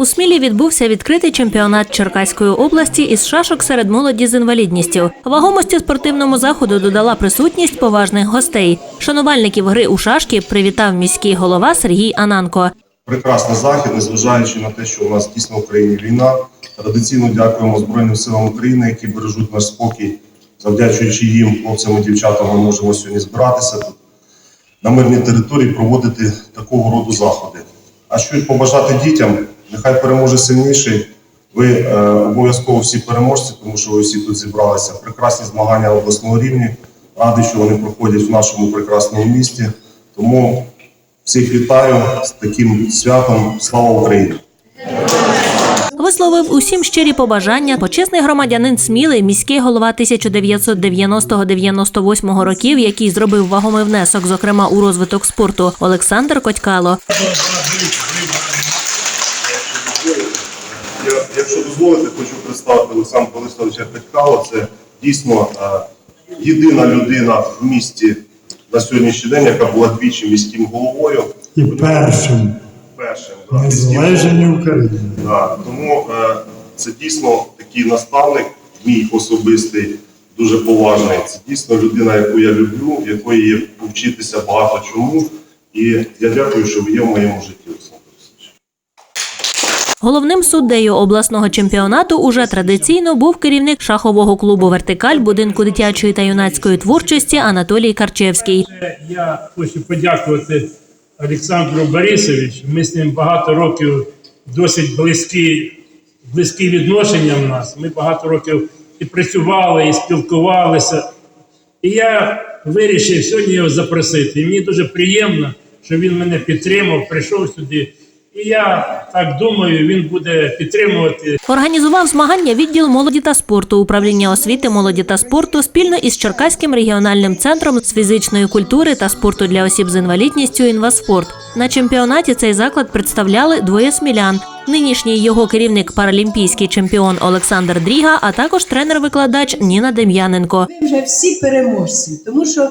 У Смілі відбувся відкритий чемпіонат Черкаської області із шашок серед молоді з інвалідністю. Вагомості спортивному заходу додала присутність поважних гостей. Шанувальників гри у шашки привітав міський голова Сергій Ананко. прекрасний захід, незважаючи на те, що у нас дійсно в Україні війна. Традиційно дякуємо Збройним силам України, які бережуть наш спокій. Завдячуючи їм, хлопцям і дівчатам, ми можемо сьогодні збиратися тут на мирній території, проводити такого роду заходи. А що побажати дітям? Нехай переможе сильніший. Ви е, обов'язково всі переможці, тому що ви всі тут зібралися. Прекрасні змагання обласного рівня. Радий, що вони проходять в нашому прекрасному місті. Тому всіх вітаю з таким святом. Слава Україні! Висловив усім щирі побажання почесний громадянин Сміли, міський голова 1990-98 років, який зробив вагомий внесок, зокрема у розвиток спорту, Олександр Котькало. Я, якщо дозволите, хочу представити Олександра Борисовича Петькало. Це дійсно е, єдина людина в місті на сьогоднішній день, яка була двічі міським головою. і першим Першим да, міським України. Да, тому е, це дійсно такий наставник, мій особистий, дуже поважний. Це дійсно людина, яку я люблю, якої є повчитися багато чому. І я дякую, що ви є в моєму житті. Головним суддею обласного чемпіонату уже традиційно був керівник шахового клубу Вертикаль будинку дитячої та юнацької творчості Анатолій Карчевський. Я хочу подякувати Олександру Борисовичу. Ми з ним багато років досить близькі, близькі відношення в нас. Ми багато років і працювали, і спілкувалися. І я вирішив сьогодні його запросити. І мені дуже приємно, що він мене підтримав, прийшов сюди. І я так думаю, він буде підтримувати Організував змагання відділ молоді та спорту управління освіти, молоді та спорту спільно із Черкаським регіональним центром з фізичної культури та спорту для осіб з інвалідністю «Інваспорт». На чемпіонаті цей заклад представляли двоє смілян. Нинішній його керівник паралімпійський чемпіон Олександр Дріга, а також тренер-викладач Ніна Дем'яненко. Ви вже всі переможці, тому що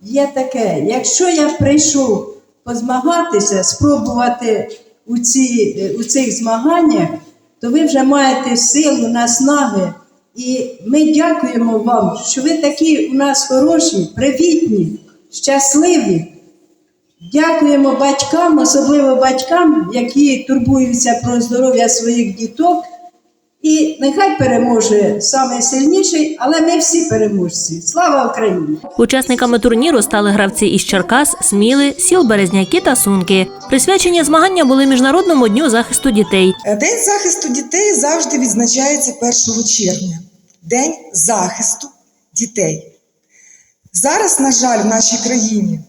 є таке, якщо я прийшов позмагатися, спробувати у, ці, у цих змаганнях, то ви вже маєте силу, наснаги. І ми дякуємо вам, що ви такі у нас хороші, привітні, щасливі. Дякуємо батькам, особливо батькам, які турбуються про здоров'я своїх діток. І нехай переможе саме сильніший, але ми всі переможці. Слава Україні! Учасниками турніру стали гравці із Черкас, Сміли, сіл Березняки та Сунки. Присвячені змагання були Міжнародному дню захисту дітей. День захисту дітей завжди відзначається 1 червня. День захисту дітей. Зараз, на жаль, в нашій країні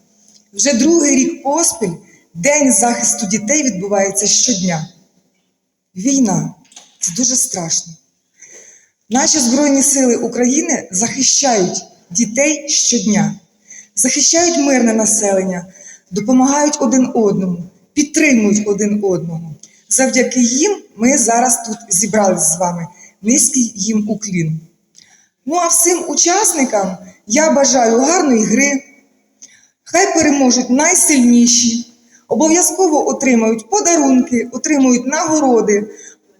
вже другий рік поспіль День захисту дітей відбувається щодня. Війна це дуже страшно. Наші Збройні Сили України захищають дітей щодня, захищають мирне населення, допомагають один одному, підтримують один одного. Завдяки їм ми зараз тут зібрались з вами. Низький їм уклін. Ну а всім учасникам я бажаю гарної гри. Хай переможуть найсильніші, обов'язково отримають подарунки, отримують нагороди.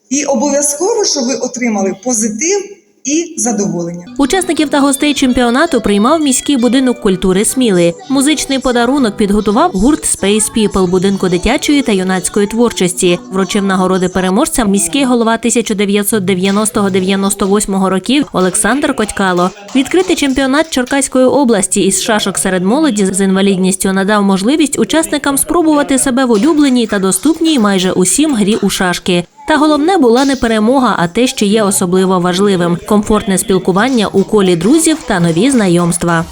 І обов'язково, щоб ви отримали позитив і задоволення. Учасників та гостей чемпіонату приймав міський будинок культури Сміли. Музичний подарунок підготував гурт Space People будинку дитячої та юнацької творчості. Вручив нагороди переможцям міський голова 1990-98 років Олександр Котькало. Відкритий чемпіонат Черкаської області із шашок серед молоді з інвалідністю надав можливість учасникам спробувати себе в улюбленій та доступній майже усім грі у шашки. Та головне була не перемога, а те, що є особливо важливим комфортне спілкування у колі друзів та нові знайомства.